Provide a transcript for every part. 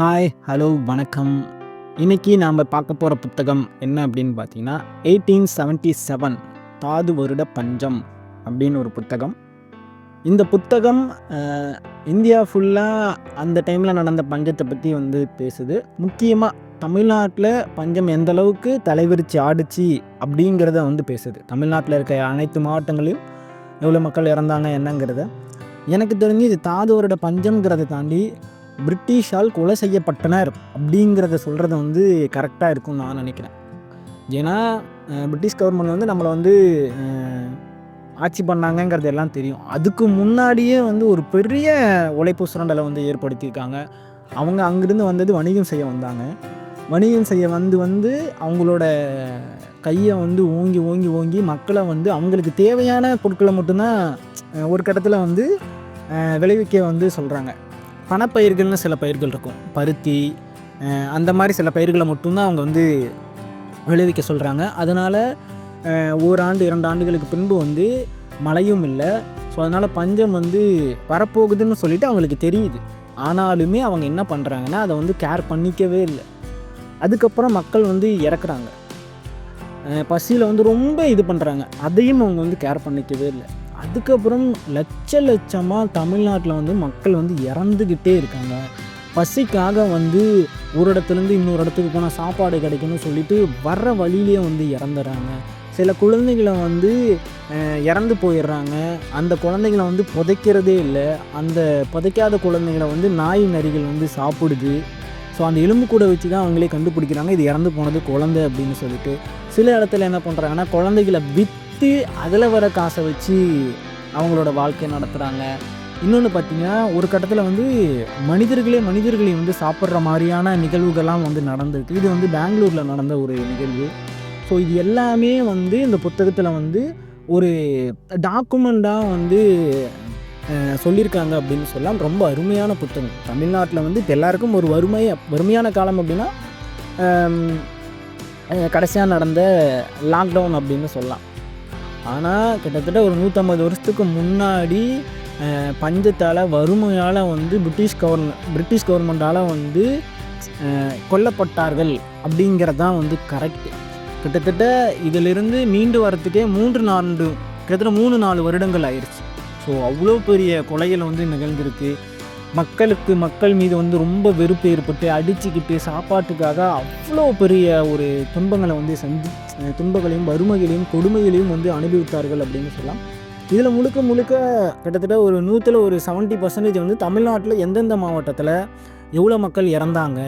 Hi hello வணக்கம். இன்றைக்கி நாம் பார்க்க போகிற புத்தகம் என்ன அப்படின்னு பார்த்தீங்கன்னா எயிட்டீன் செவன்ட்டி செவன் தாது வருட பஞ்சம் அப்படின்னு ஒரு புத்தகம். இந்த புத்தகம் இந்தியா ஃபுல்லாக அந்த டைமில் நடந்த பஞ்சத்தை பற்றி வந்து பேசுது. முக்கியமாக தமிழ்நாட்டில் பஞ்சம் எந்த அளவுக்கு தலைவிரிச்சு ஆடுச்சு அப்படிங்கிறத வந்து பேசுது. தமிழ்நாட்டில் இருக்க அனைத்து மாவட்டங்களையும் எவ்வளோ மக்கள் இறந்தாங்க என்னங்கிறத. எனக்கு தெரிஞ்சு இது தாது வருட பஞ்சம்ங்கிறத தாண்டி பிரிட்டிஷால் கொலை செய்யப்பட்டனர் அப்படிங்கிறத சொல்கிறது வந்து கரெக்டாக இருக்கும்னு நான் நினைக்கிறேன். ஏன்னா பிரிட்டிஷ் கவர்மெண்ட் வந்து நம்மளை வந்து ஆட்சி பண்ணாங்கங்கிறது எல்லாம் தெரியும். அதுக்கு முன்னாடியே வந்து ஒரு பெரிய உழைப்பு சுரண்டலை வந்து ஏற்படுத்தியிருக்காங்க. அவங்க அங்கேருந்து வந்தது வணிகம் செய்ய வந்தாங்க. வணிகம் செய்ய வந்து வந்து அவங்களோட கையை வந்து ஓங்கி ஓங்கி ஓங்கி மக்களை வந்து அவங்களுக்கு தேவையான பொருட்களை மட்டும்தான் ஒரு கட்டத்தில் வந்து விளைவிக்க வந்து சொல்கிறாங்க பணப்பயிர்கள்னு சில பயிர்கள் இருக்கும். பருத்தி அந்த மாதிரி சில பயிர்களை மட்டும்தான் அவங்க வந்து விளைவிக்க சொல்கிறாங்க அதனால் ஓராண்டு இரண்டு ஆண்டுகளுக்கு பின்பு வந்து மழையும் இல்லை. ஸோ அதனால் பஞ்சம் வந்து வரப்போகுதுன்னு சொல்லிவிட்டு அவங்களுக்கு தெரியுது. ஆனாலுமே அவங்க என்ன பண்ணுறாங்கன்னா அதை வந்து கேர் பண்ணிக்கவே இல்லை. அதுக்கப்புறம் மக்கள் வந்து இறக்குறாங்க. பசியில் வந்து ரொம்ப இது பண்ணுறாங்க அதையும் அவங்க வந்து கேர் பண்ணிக்கவே இல்லை. அதுக்கப்புறம் லட்ச லட்சமாக தமிழ்நாட்டில் வந்து மக்கள் வந்து இறந்துக்கிட்டே இருக்காங்க. பசிக்காக வந்து ஒரு இடத்துலேருந்து இன்னொரு இடத்துக்கு போனால் சாப்பாடு கிடைக்கும்னு சொல்லிட்டு வர்ற வழியிலே வந்து இறந்துடுறாங்க சில குழந்தைகளை வந்து இறந்து போயிடுறாங்க. அந்த குழந்தைகளை வந்து புதைக்கிறதே இல்லை. அந்த புதைக்காத குழந்தைகளை வந்து நாய் நரிகள் வந்து சாப்பிடுது. ஸோ அந்த எலும்பு கூட வச்சு தான் அவங்களே கண்டுபிடிக்கிறாங்க. இது இறந்து போனது குழந்தை அப்படின்னு சொல்லிட்டு. சில இடத்துல என்ன பண்ணுறாங்கன்னா குழந்தைகளை விற்று அதில் வர காசை வச்சு அவங்களோட வாழ்க்கையை நடத்துகிறாங்க இன்னொன்று பார்த்தீங்கன்னா ஒரு கட்டத்தில் வந்து மனிதர்களே மனிதர்களை வந்து சாப்பிட்ற மாதிரியான நிகழ்வுகள்லாம் வந்து நடந்திருக்கு. இது வந்து பெங்களூரில் நடந்த ஒரு நிகழ்வு. ஸோ இது எல்லாமே வந்து இந்த புத்தகத்தில் வந்து ஒரு டாக்குமெண்ட்டாக வந்து சொல்லியிருக்காங்க அப்படின்னு சொல்லலாம் ரொம்ப அருமையான புத்தகம். தமிழ்நாட்டில் வந்து இப்போ எல்லாருக்கும் ஒரு வறுமை வறுமையான காலம் அப்படின்னா கடைசியாக நடந்த லாக்டவுன் அப்படின்னு சொல்லலாம் ஆனால் கிட்டத்தட்ட ஒரு நூற்றம்பது வருஷத்துக்கு முன்னாடி பஞ்சத்தால் வறுமையால் வந்து பிரிட்டிஷ் கவர்மெண்ட் பிரிட்டிஷ் கவர்மெண்ட்டால் வந்து கொல்லப்பட்டார்கள் அப்படிங்கிறது தான் வந்து கரெக்டு கிட்டத்தட்ட இதிலிருந்து மீண்டு வரத்துக்கே மூன்று நான்கு கிட்டத்தட்ட மூணு நாலு வருடங்கள் ஆயிடுச்சு ஸோ அவ்வளோ பெரிய கொலைகள் வந்து நிகழ்ந்திருக்கு. மக்களுக்கு மக்கள் மீது வந்து ரொம்ப வெறுப்பு ஏற்பட்டு அடிச்சுக்கிட்டு சாப்பாட்டுக்காக அவ்வளோ பெரிய ஒரு துன்பங்களை வந்து சந்தி துன்பங்களையும் வறுமைகளையும் கொடுமைகளையும் வந்து அனுபவித்தார்கள் அப்படின்னு சொல்லலாம். இதில் முழுக்க முழுக்க கிட்டத்தட்ட ஒரு நூற்றில் ஒரு செவன்ட்டி பர்சன்டேஜ் வந்து தமிழ்நாட்டில் எந்தெந்த மாவட்டத்தில் எவ்வளோ மக்கள் இறந்தாங்க?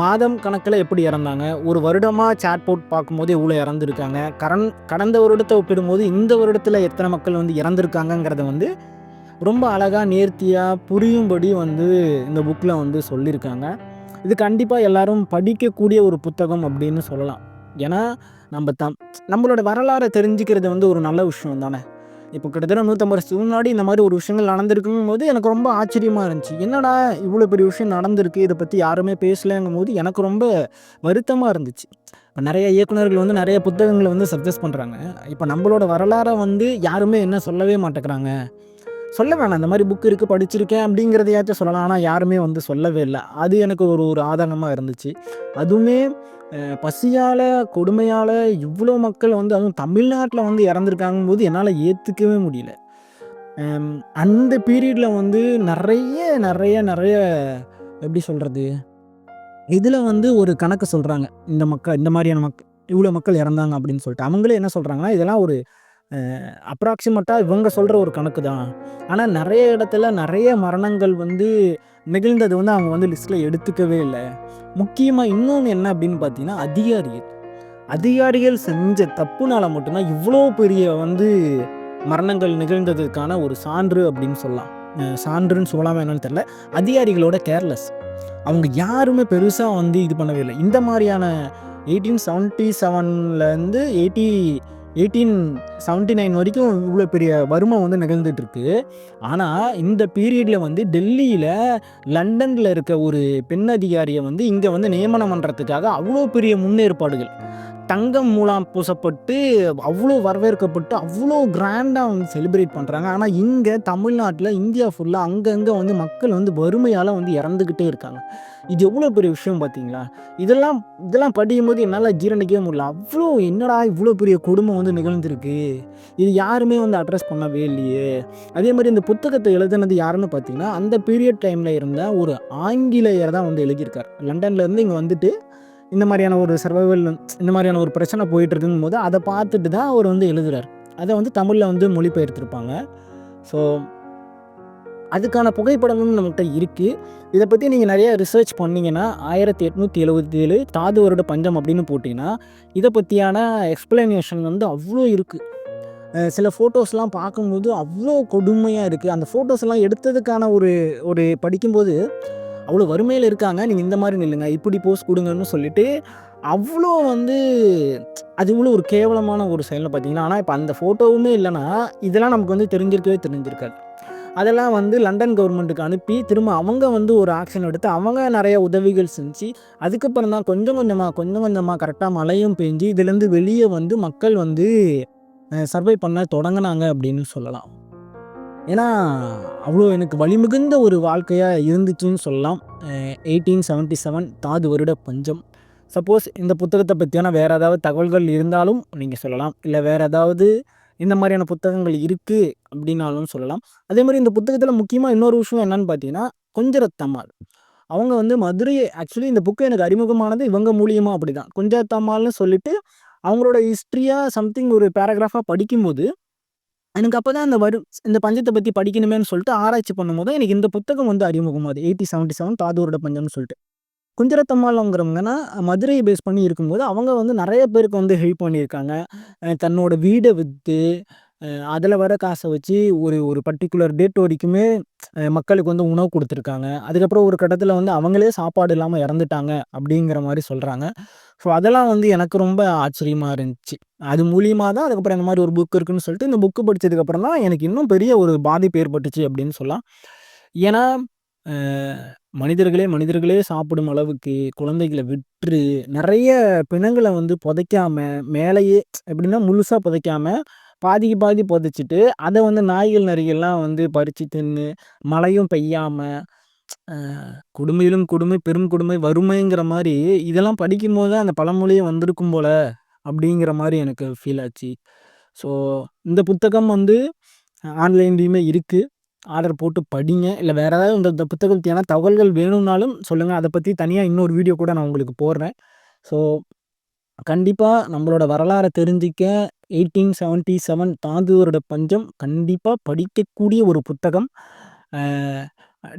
மாதம் கணக்கில் எப்படி இறந்தாங்க? ஒரு வருடமாக சேட் போட் பார்க்கும்போது எவ்வளோ இறந்துருக்காங்க? கரண் கடந்த வருடத்தை ஒப்பிடும்போது இந்த வருடத்தில் எத்தனை மக்கள் வந்து இறந்துருக்காங்கங்கிறத வந்து ரொம்ப அழகாக நேர்த்தியாக புரியும்படி வந்து இந்த புக்கில் வந்து சொல்லியிருக்காங்க இது கண்டிப்பாக எல்லாரும் படிக்கக்கூடிய ஒரு புத்தகம் அப்படின்னு சொல்லலாம். ஏன்னா நம்ம தம் நம்மளோட வரலாறை தெரிஞ்சுக்கிறது வந்து ஒரு நல்ல விஷயம் தானே? இப்போ கிட்டத்தட்ட நூற்றம்பது வருஷத்துக்கு முன்னாடி இந்த மாதிரி ஒரு விஷயங்கள் நடந்திருக்கும் போது எனக்கு ரொம்ப ஆச்சரியமாக இருந்துச்சு. என்னடா இவ்வளோ பெரிய விஷயம் நடந்திருக்கு? இதை பற்றி யாருமே பேசலைங்கும் போது எனக்கு ரொம்ப வருத்தமாக இருந்துச்சு. இப்போ நிறைய இயக்குனர்கள் வந்து நிறைய புத்தகங்களை வந்து சஜஸ்ட் பண்ணுறாங்க இப்போ நம்மளோட வரலாறை வந்து யாருமே என்ன சொல்லவே மாட்டேங்கிறாங்க? சொல்ல வேணாம். இந்த மாதிரி புக் இருக்குது படிச்சிருக்கேன் அப்படிங்கிறதையாச்சும் சொல்லலாம். ஆனால் யாருமே வந்து சொல்லவே இல்லை. அது எனக்கு ஒரு ஒரு ஆதங்கமாக இருந்துச்சு. அதுவுமே பசியால் கொடுமையால் இவ்வளோ மக்கள் வந்து அதுவும் தமிழ்நாட்டில் வந்து இறந்துருக்காங்கும் போது என்னால் ஏற்றுக்கவே முடியல. அந்த பீரியடில் வந்து நிறைய நிறைய நிறைய எப்படி சொல்கிறது இதில் வந்து ஒரு கணக்கு சொல்கிறாங்க இந்த மக்கள் இந்த மாதிரியான மக்கள் இவ்வளோ மக்கள் இறந்தாங்க அப்படின்னு சொல்லிட்டு. அவங்களே என்ன சொல்கிறாங்கன்னா இதெல்லாம் ஒரு அப்ராக்சிமேட்டாக இவங்க சொல்கிற ஒரு கணக்கு தான். ஆனால் நிறைய இடத்துல நிறைய மரணங்கள் வந்து நிகழ்ந்தது வந்து அவங்க வந்து லிஸ்ட்டில் எடுத்துக்கவே இல்லை. முக்கியமாக இன்னொன்று என்ன அப்படின்னு பார்த்தீங்கன்னா அதிகாரிகள். அதிகாரிகள் செஞ்ச தப்புனால மட்டும்தான் இவ்வளோ பெரிய வந்து மரணங்கள் நிகழ்ந்ததுக்கான ஒரு சான்று அப்படின்னு சொல்லலாம். சான்றுன்னு சொல்லாமல் என்னன்னு தெரில அதிகாரிகளோட கேர்லெஸ் அவங்க யாருமே பெருசாக வந்து இது பண்ணவே இல்லை. இந்த மாதிரியான எயிட்டீன் செவன்ட்டி செவன்லேருந்து எயிட்டி எயிட்டீன் செவன்ட்டி நைன் வரைக்கும் இவ்வளோ பெரிய வறுமை வந்து நிகழ்ந்துட்டுருக்கு. ஆனால் இந்த பீரியடில் வந்து டெல்லியில் லண்டனில் இருக்க ஒரு பெண் அதிகாரியை வந்து இங்கே வந்து நியமனம் பண்ணுறதுக்காக அவ்வளோ பெரிய முன்னேற்பாடுகள். தங்கம் மூலம் பூசப்பட்டு அவ்வளோ வரவேற்கப்பட்டு அவ்வளோ கிராண்டாக வந்து செலிப்ரேட் பண்ணுறாங்க ஆனால் இங்கே தமிழ்நாட்டில் இந்தியா ஃபுல்லாக அங்கங்கே வந்து மக்கள் வந்து வறுமையால் வந்து இறந்துக்கிட்டே இருக்காங்க. இது எவ்வளோ பெரிய விஷயம் பார்த்தீங்களா? இதெல்லாம் இதெல்லாம் படிக்கும்போது என்னால் ஜீரணிக்கவே முடியல. அவ்வளோ என்னடா இவ்வளோ பெரிய குடும்பம் வந்து நிகழ்ந்துருக்கு? இது யாருமே வந்து அட்ரஸ் பண்ணவே இல்லையே. அதே மாதிரி இந்த புத்தகத்தை எழுதுனது யாருன்னு பார்த்தீங்கன்னா அந்த பீரியட் டைமில் இருந்த ஒரு ஆங்கிலேயர் தான் வந்து எழுதியிருக்கார். லண்டன்லேருந்து இங்கே வந்துட்டு இந்த மாதிரியான ஒரு சர்வைவல் இந்த மாதிரியான ஒரு பிரச்சனை போயிட்டு இருக்குங்கும் போது அதை பார்த்துட்டு தான் அவர் வந்து எழுதுறார். அதை வந்து தமிழில் வந்து மொழிபெயர்த்திருப்பாங்க. ஸோ அதுக்கான புகைப்படமும் நம்மகிட்ட இருக்குது இதை பற்றி நீங்கள் நிறைய ரிசர்ச் பண்ணிங்கன்னா ஆயிரத்தி எட்நூற்றி எழுபத்தி ஏழு தாது வருட பஞ்சம் அப்படின்னு போட்டிங்கன்னா இதை பற்றியான எக்ஸ்பிளனேஷன் வந்து அவ்வளோ இருக்குது சில ஃபோட்டோஸ்லாம் பார்க்கும்போது அவ்வளோ கொடுமையாக இருக்குது அந்த ஃபோட்டோஸ்லாம் எடுத்ததுக்கான ஒரு ஒரு படிக்கும்போது அவ்வளோ வறுமையில் இருக்காங்க. நீங்கள் இந்த மாதிரி நில்லுங்க. இப்படி போஸ்ட் கொடுங்கன்னு சொல்லிட்டு அவ்வளோ வந்து அது இவ்வளோ ஒரு கேவலமான ஒரு செயலில் பார்த்தீங்கன்னா ஆனால் இப்போ அந்த ஃபோட்டோவுமே இல்லைன்னா இதெல்லாம் நமக்கு வந்து தெரிஞ்சிருக்கவே தெரிஞ்சிருக்காது. அதெல்லாம் வந்து லண்டன் கவர்மெண்ட்டுக்கு அனுப்பி திரும்ப அவங்க வந்து ஒரு ஆக்ஷன் எடுத்து அவங்க நிறைய உதவிகள் செஞ்சு அதுக்கப்புறம் தான் கொஞ்சம் கொஞ்சமாக கொஞ்சம் கொஞ்சமாக கரெக்டாக மழையும் பெஞ்சு இதுலேருந்து வெளியே வந்து மக்கள் வந்து சர்வை பண்ண தொடங்கினாங்க அப்படின்னு சொல்லலாம். ஏன்னா அவ்வளோ எனக்கு வழிமிகுந்த ஒரு வாழ்க்கையாக இருந்துச்சுன்னு சொல்லலாம். எயிட்டீன் செவன்ட்டி செவன் தாது வருட பஞ்சம். சப்போஸ் இந்த புத்தகத்தை பற்றியான வேறு ஏதாவது தகவல்கள் இருந்தாலும் நீங்கள் சொல்லலாம். இல்லை வேறு ஏதாவது இந்த மாதிரியான புத்தகங்கள் இருக்குது அப்படின்னாலும் சொல்லலாம். அதே மாதிரி இந்த புத்தகத்தில் முக்கியமாக இன்னொரு விஷயம் என்னன்னு பார்த்தீங்கன்னா கொஞ்சரத்தம்மாள் அவங்க வந்து மதுரை ஆக்சுவலி இந்த புக்கு எனக்கு அறிமுகமானது இவங்க மூலியமாக அப்படி தான் கொஞ்சரத்தம்மாள்னு சொல்லிட்டு அவங்களோட ஹிஸ்ட்ரியாக சம்திங் ஒரு பேராகிராஃபாக படிக்கும்போது எனக்கு அப்போ தான் இந்த வரும் இந்த பஞ்சத்தை பற்றி படிக்கணுமேனு சொல்லிட்டு ஆராய்ச்சி பண்ணும்போது எனக்கு இந்த புத்தகம் வந்து அறிமுகமாகுது எயிட்டி செவன்ட்டி செவன் தாதூரோட பஞ்சம்னு சொல்லிட்டு. குஞ்சரத்தம்மாளங்கிறவங்கன்னா மதுரையை பேஸ் பண்ணி இருக்கும்போது அவங்க வந்து நிறைய பேருக்கு வந்து ஹெல்ப் பண்ணியிருக்காங்க. தன்னோட வீடை விற்று அதில் வர காசை வச்சு ஒரு ஒரு பர்டிகுலர் டேட் வரைக்குமே மக்களுக்கு வந்து உணவு கொடுத்துருக்காங்க. அதுக்கப்புறம் ஒரு கட்டத்தில் வந்து அவங்களே சாப்பாடு இல்லாமல் இறந்துட்டாங்க அப்படிங்கிற மாதிரி சொல்கிறாங்க ஸோ அதெல்லாம் வந்து எனக்கு ரொம்ப ஆச்சரியமாக இருந்துச்சு. அது மூலியமாக தான் அதுக்கப்புறம் இந்த மாதிரி ஒரு புக் இருக்குன்னு சொல்லிட்டு இந்த புக்கு படித்ததுக்கப்புறம் தான் எனக்கு இன்னும் பெரிய ஒரு பாதிப்பு ஏற்பட்டுச்சு அப்படின்னு சொல்லலாம். ஏன்னா மனிதர்களே மனிதர்களே சாப்பிடும் அளவுக்கு குழந்தைகளை விற்று நிறைய பிணங்களை வந்து புதைக்காம மேலேயே எப்படின்னா முழுசாக புதைக்காம பாதிக்கு பாதி புதைச்சிட்டு அதை வந்து நாய்கள் நரிகள்லாம் வந்து பறித்து தின்னு மழையும் பெய்யாமல் கொடுமையிலும் கொடுமை பெரும் கொடுமை வறுமைங்கிற மாதிரி இதெல்லாம் படிக்கும்போது அந்த பழமொழியே வந்திருக்கும் போல் அப்படிங்கிற மாதிரி எனக்கு ஃபீல் ஆச்சு. ஸோ இந்த புத்தகம் வந்து ஆன்லைன்லேயுமே இருக்குது ஆர்டர் போட்டு படிங்க. இல்லை வேறு ஏதாவது இந்த இந்த புத்தகத்தையான தகவல்கள் வேணும்னாலும் சொல்லுங்கள் அதை பற்றி தனியாக இன்னொரு வீடியோ கூட நான் உங்களுக்கு போடுறேன். ஸோ கண்டிப்பாக நம்மளோட வரலாறை தெரிஞ்சிக்க எயிட்டீன் செவன்ட்டி செவன் தாந்தூரோட பஞ்சம் கண்டிப்பாக படிக்கக்கூடிய ஒரு புத்தகம்.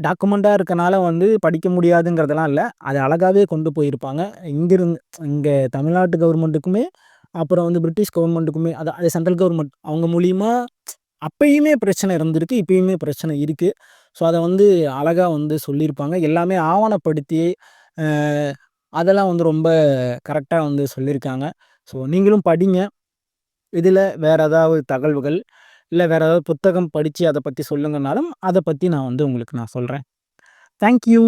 டாக்குமெண்ட்டாக இருக்கனால வந்து படிக்க முடியாதுங்கிறதெல்லாம் இல்லை. அது அழகாகவே கொண்டு போயிருப்பாங்க. இங்கிருந்து இங்கே தமிழ்நாட்டு கவர்மெண்ட்டுக்குமே அப்புறம் வந்து பிரிட்டிஷ் கவர்மெண்ட்டுக்குமே அது அது சென்ட்ரல் கவர்மெண்ட் அவங்க மூலியமாக அப்பயுமே பிரச்சனை இருந்திருக்கு இப்பயுமே பிரச்சனை இருக்குது ஸோ அதை வந்து அழகாக வந்து சொல்லியிருப்பாங்க. எல்லாமே ஆவணப்படுத்தி அதெல்லாம் வந்து ரொம்ப கரெக்டாக வந்து சொல்லியிருக்காங்க. ஸோ நீங்களும் படிங்க. இதில் வேறு ஏதாவது தகவல்கள் இல்லை வேறு ஏதாவது புத்தகம் படித்து அதை பற்றி சொல்லுங்கனாலும் அதை பற்றி நான் வந்து உங்களுக்கு நான் சொல்கிறேன் தேங்க்யூ